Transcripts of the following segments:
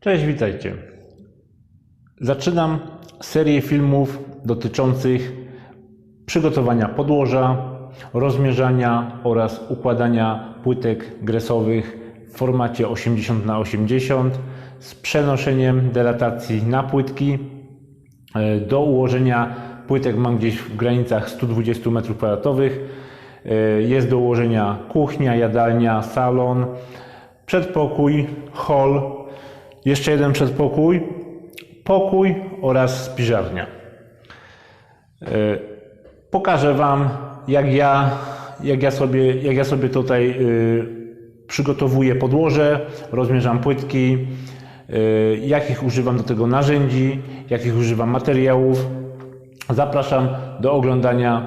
Cześć, witajcie. Zaczynam serię filmów dotyczących przygotowania podłoża, rozmierzania oraz układania płytek gresowych w formacie 80 na 80 z przenoszeniem delatacji na płytki. E, Do ułożenia płytek mam gdzieś w granicach 120 m2. E, Jest do ułożenia kuchnia, jadalnia, salon, przedpokój, hol, jeszcze jeden przedpokój, pokój oraz spiżarnia. E, Pokażę Wam, jak ja, jak ja, sobie, jak ja sobie tutaj y, przygotowuję podłoże, rozmierzam płytki, y, jakich używam do tego narzędzi, jakich używam materiałów. Zapraszam do oglądania,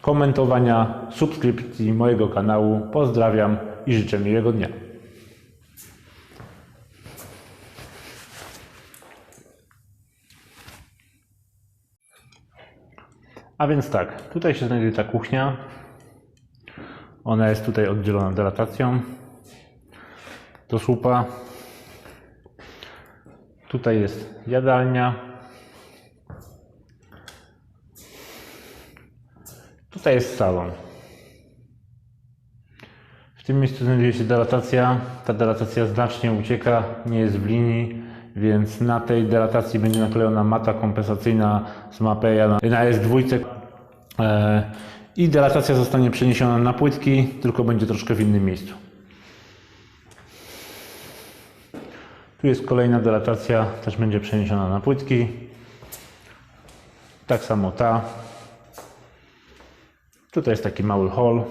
komentowania, subskrypcji mojego kanału. Pozdrawiam i życzę miłego dnia. A więc tak, tutaj się znajduje ta kuchnia. Ona jest tutaj oddzielona delatacją do słupa. Tutaj jest jadalnia. Tutaj jest salon. W tym miejscu znajduje się delatacja. Ta delatacja znacznie ucieka, nie jest w linii, więc na tej delatacji będzie naklejona mata kompensacyjna z Mapeya na, na S2 e, i delatacja zostanie przeniesiona na płytki, tylko będzie troszkę w innym miejscu. Tu jest kolejna delatacja, też będzie przeniesiona na płytki. Tak samo ta. Tutaj jest taki mały hol.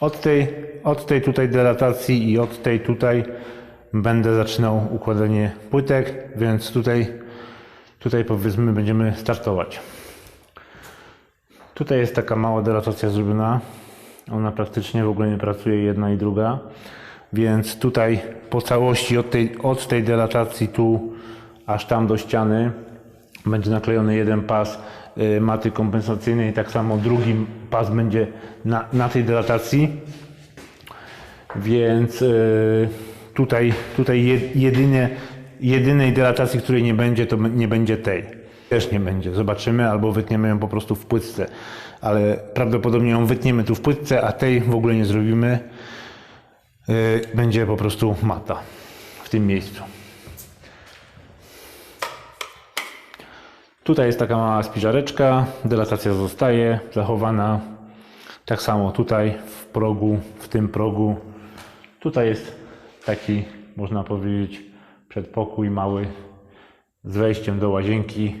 Od tej, od tej tutaj delatacji i od tej tutaj będę zaczynał układanie płytek, więc tutaj, tutaj powiedzmy będziemy startować. Tutaj jest taka mała delatacja zrobiona. Ona praktycznie w ogóle nie pracuje jedna i druga. Więc tutaj po całości od tej, od tej delatacji tu aż tam do ściany będzie naklejony jeden pas y, maty kompensacyjnej, tak samo drugi pas będzie na, na tej delatacji. Więc y, tutaj, tutaj je- jedynie, jedynej delatacji, której nie będzie, to nie będzie tej. Też nie będzie. Zobaczymy, albo wytniemy ją po prostu w płytce. Ale prawdopodobnie ją wytniemy tu w płytce, a tej w ogóle nie zrobimy. Y, Będzie po prostu mata w tym miejscu. Tutaj jest taka mała spiżareczka, delatacja zostaje zachowana. Tak samo tutaj w progu, w tym progu. Tutaj jest taki, można powiedzieć, przedpokój mały z wejściem do łazienki.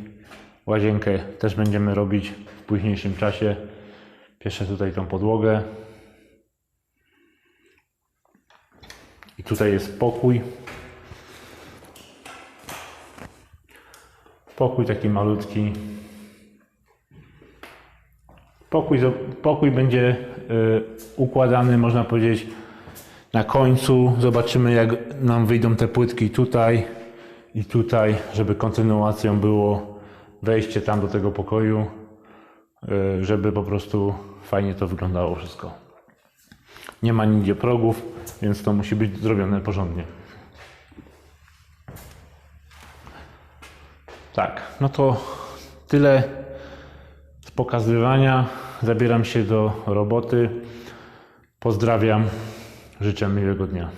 Łazienkę też będziemy robić w późniejszym czasie. Pierwsze tutaj tą podłogę. I tutaj jest pokój. Pokój taki malutki. Pokój, pokój będzie y, układany, można powiedzieć, na końcu. Zobaczymy, jak nam wyjdą te płytki tutaj i tutaj, żeby kontynuacją było wejście tam do tego pokoju, y, żeby po prostu fajnie to wyglądało wszystko. Nie ma nigdzie progów, więc to musi być zrobione porządnie. Tak, no to tyle z pokazywania. Zabieram się do roboty. Pozdrawiam. Życzę miłego dnia.